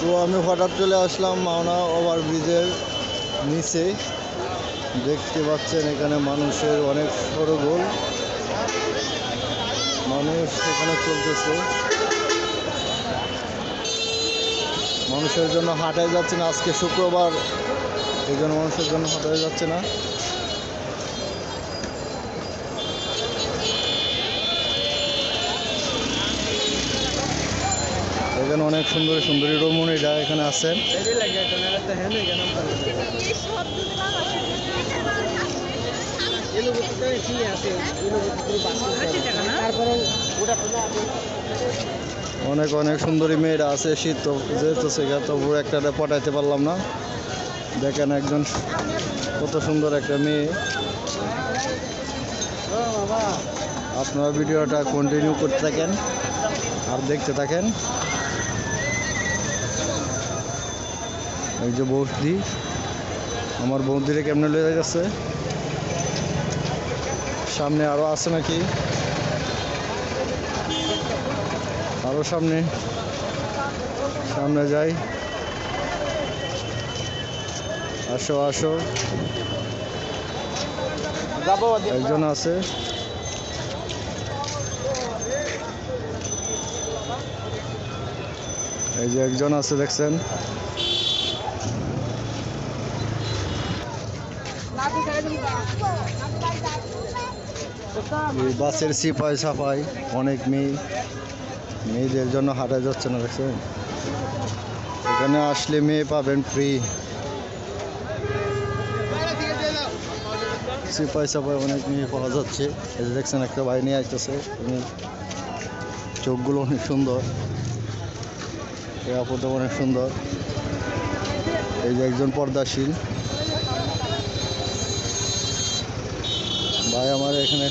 তো আমি হঠাৎ চলে আসলাম মাওনা ওভার ব্রিজের নিচে। দেখতে পাচ্ছেন এখানে মানুষের অনেক সরগোল। মানুষ এখানে চলতেছে। মানুষের জন্য হাঁটাই যাচ্ছে না, আজকে শুক্রবার। এই জন্য মানুষের জন্য হাঁটাই যাচ্ছে না। এখানে অনেক সুন্দরী সুন্দরী রমণীরা এখানে আছেন অনেক অনেক সুন্দরী মেয়েরা আছে, শীত তো যেহেতু সেখানে তবু একটা পটাইতে পারলাম না। দেখেন একজন কত সুন্দর একটা মেয়ে। আপনারা ভিডিওটা কন্টিনিউ করতে থাকেন আর দেখতে থাকেন। এই যে বৌদি, আমার বৌদিরে কেমনে লেগে গেছে সামনে আরও আছে নাকি? আরও সামনে। সামনে যাই। আসো আসো। একজন আছে। এই যে একজন আছে, দেখছেন? বাসের সিপাই সাফাই অনেক মেয়ে। মেয়েদের জন্য হাঁটা যাচ্ছে না, দেখছেন? এখানে আসলে মেয়ে পাবেন ফ্রি সিপাই সাফাই অনেক মেয়ে পাওয়া যাচ্ছে। এই যে দেখছেন, একটা ভাই নিয়ে আসতেছে চোখগুলো অনেক সুন্দর। এই আপুটা অনেক সুন্দর। এই যে একজন পর্দাশীল। ভাই আমার এখানে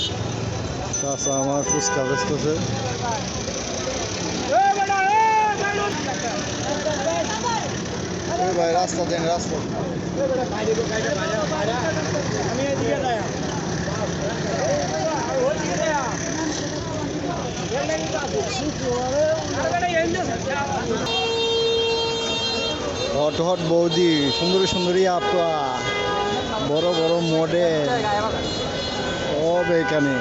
চাষা আমার ফুচকা বেচতেছে। ভাই, রাস্তা দেন, রাস্তা হট হট বৌদি, সুন্দরী সুন্দরী আপা। বড় বড় মডেল সব এখানে।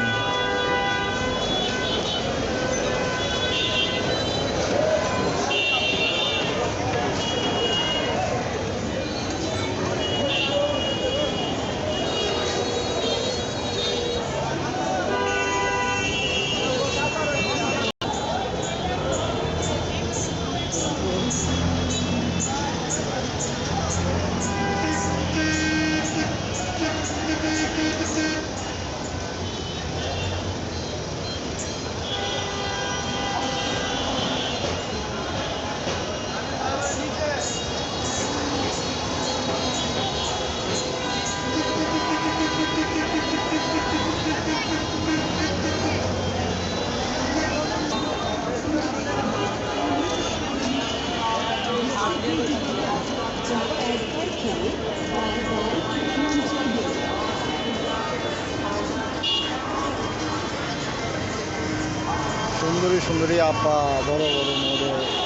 সুন্দরী সুন্দরী আপা বড় বড় মডেল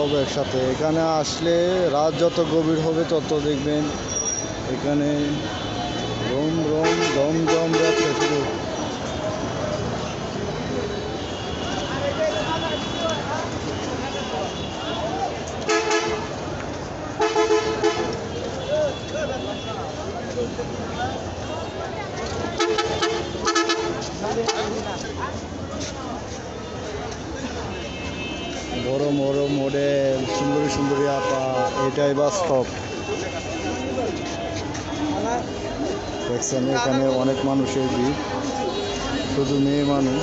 সব একসাথে। এখানে আসলে রাত যত গভীর হবে তত দেখবেন এখানে রোম রোম দম দম বড় বড় মডেল, সুন্দরী সুন্দরী আপা এটাই বাস্তব। দেখছেন, এখানে অনেক মানুষের ভিড়, শুধু মেয়ে মানুষ।